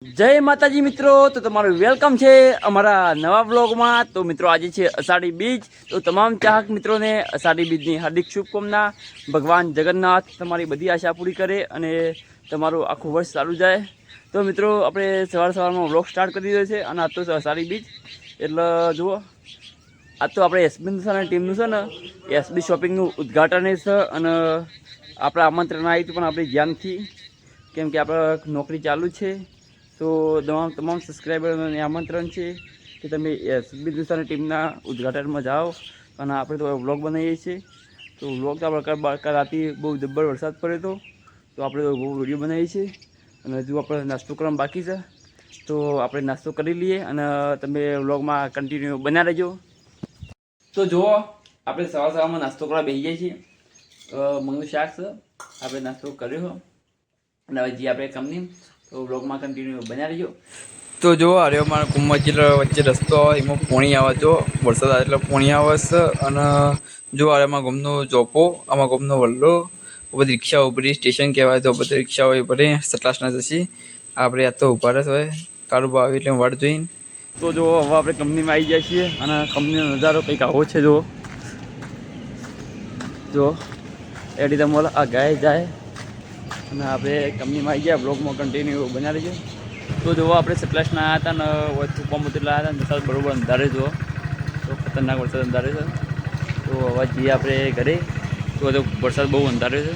જય માતાજી મિત્રો, તો તમારું વેલકમ છે અમારા નવા બ્લોગમાં તો મિત્રો, આજે છે અષાઢી બીજ. તો તમામ ચાહક મિત્રોને અષાઢી બીજની હાર્દિક શુભકામના. ભગવાન જગન્નાથ તમારી બધી આશા પૂરી કરે અને તમારું આખું વર્ષ સારું જાય. તો મિત્રો, આપણે સવાર સવારમાં બ્લોગ સ્ટાર્ટ કરી દીધો છે, અને આ તો અષાઢી બીજ. એટલે જુઓ આ તો આપણે એસબી અને ટીમનું છે ને, એસબી શોપિંગનું ઉદ્ઘાટન છે, અને આપણા આમંત્રણ આવ્યું પણ આપણે ધ્યાનથી, કેમ કે આપણે નોકરી ચાલુ છે. તો તમામ તમામ સબસ્ક્રાઈબરોને આમંત્રણ છે કે તમે એસબી હિન્દુસ્તાની ટીમના ઉદ્ઘાટનમાં જાઓ અને આપણે તો વ્લોગ બનાવીએ છીએ. તો વ્લોગ તો આપણે રાતે બહુ જબ્બર વરસાદ પડ્યો હતો. તો આપણે તો બહુ વીડિયો બનાવીએ છીએ. અને હજુ આપણે નાસ્તો કરવાનું બાકી છે. તો આપણે નાસ્તો કરી લઈએ અને તમે વ્લોગમાં કન્ટિન્યુ બના રહેજો. તો જુઓ, આપણે સવાર સવારમાં નાસ્તો કરવા બેસી જઈએ છીએ. મગનું શાક છે. આપણે નાસ્તો કર્યો. અને હવે જે આપણે કંપની તો બ્લોગમાં કન્ટિન્યુ બનાવી રહીજો. તો જો આર્યો મારો કુંભ વચ્ચે રસ્તો આવે એમાં પોણી આવે. જો વરસાદ આવે એટલે પોણી આવે છે. અને જો અરે ગમનો ચોપો આમાં ગમનો વલ્લો. બધી રિક્ષા ઉપરી સ્ટેશન કહેવાય તો બધી રિક્ષા હોય ભરે સટલાસના જશી આપણે આ તો ઊભા રહે હોય કારોબાર આવે એટલે વાડ જોઈને. તો જો હવે આપણે કંપનીમાં આવી જાય છીએ અને કંપનીનો નજારો કંઈક આવો છે જો. જો એડી મોલ આ ગાય જાય. અને આપણે કંપનીમાં આવી ગયા બ્લોગમાં કન્ટિન્યુ બન્યા રહીજો તો જુઓ, આપણે સપ્લાસના આવ્યા હતા ને વચ્ચે પંપ લાવ્યા હતા વરસાદ બરોબર અંધારે જુઓ. તો ખતરનાક વરસાદ અંધારે છે. તો હવે જઈએ આપણે ઘરે. તો તો વરસાદ બહુ અંધારે છે.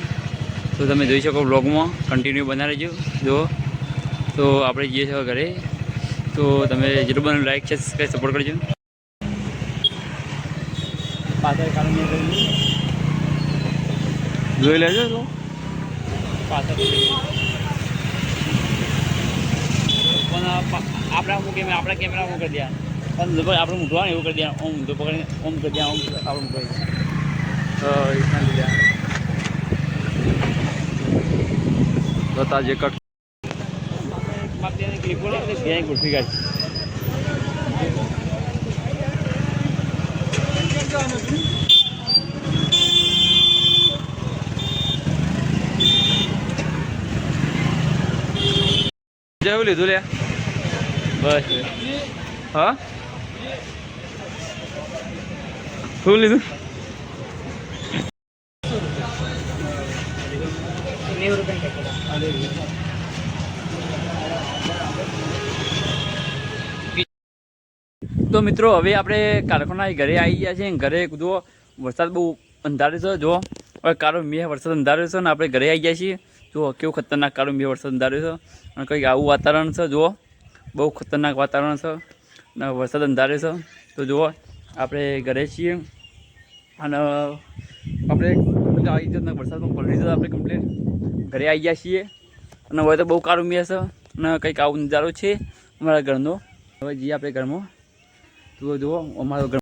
તો તમે જોઈ શકો બ્લોગમાં કન્ટિન્યુ બના રહેજો. જુઓ. તો આપણે જઈએ છીએ ઘરે. તો તમે જરૂર બને લાઈક છે સબસ્ક્રાઈબ સપોર્ટ કરજો. જોઈ લેજો તો. પણ આપણા હું કેમેરા આપણા કેમેરા હું કરી દે પણ આપણે મૂકવાનું એવું કરી દે ઓમ ઊંધો પકડીને ઓમ કરી દે ઓમ આપણે મૂકી રીતના લીધા બતા જે કટ ક્લિપ બોલે. ક્યાંય ગુઠી કાઢી જેવું લીધું લે બસ હા શું લીધું તો મિત્રો હવે આપણે કારખાના ઘરે આવી ગયા છીએ ઘરે જો વરસાદ બહુ અંધારે છે જો હવે કાળો મેં વરસાદ અંધારે છે ને આપણે ઘરે આવી ગયા છીએ. જો કેવું ખતરનાક કાળો મેં વરસાદ અંધારે છે. અને કંઈક આવું વાતાવરણ છે, જુઓ. બહુ ખતરનાક વાતાવરણ છે અને વરસાદ અંધારે છે. તો જુઓ, આપણે ઘરે છીએ. અને આપણે આવી રીતે વરસાદમાં પલળી જતા આપણે કમ્પ્લીટ ઘરે આવી ગયા છીએ. અને હવે તો બહુ કાળું મેં છે અને કંઈક આવું નજારો છે અમારા ઘરનો. હવે જઈએ આપણે ઘરમાં. તો જુઓ, અમારો ઘર